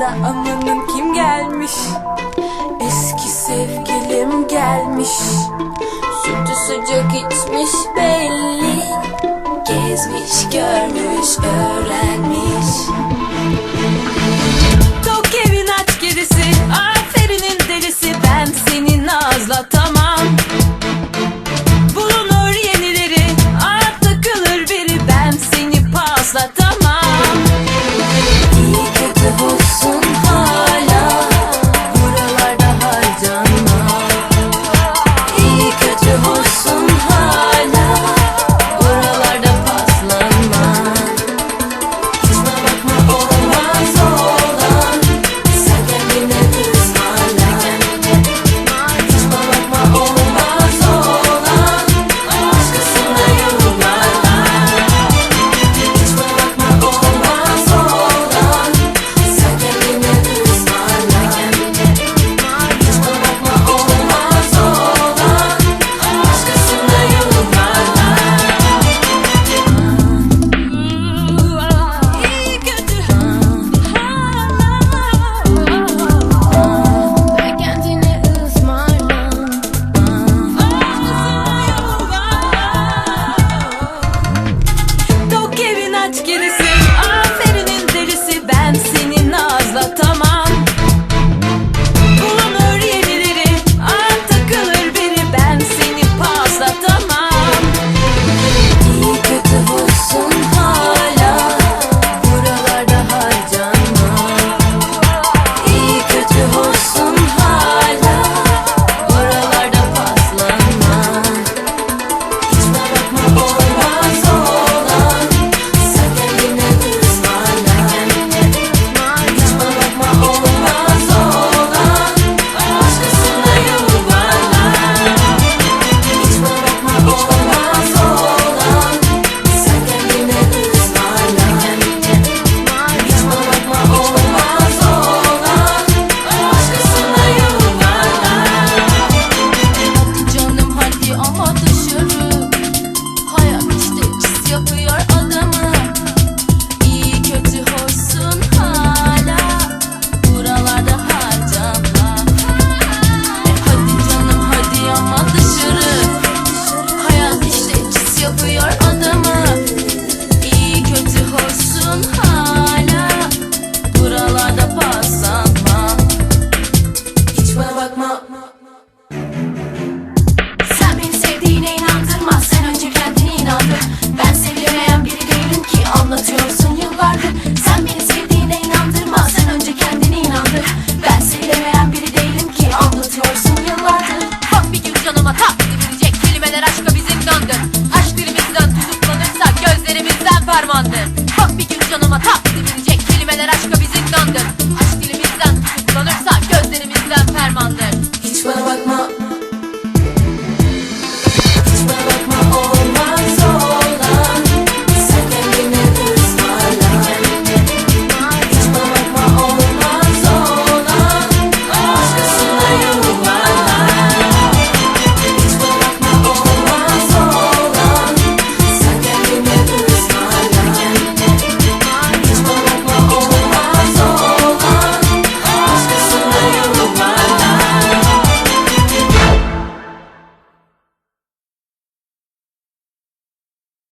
yanımda amanın kim gelmiş. Eski sevgilim gelmiş. Sütü sıcak içmiş belli. Gezmiş görmüş öğrenmiş. adamı. İyi kötü hoşsun hala. Buralarda harcama. Hadi canım hadi ama dışarı. Hayat işte cis yapıyor adamı. İyi kötü hoşsun hala.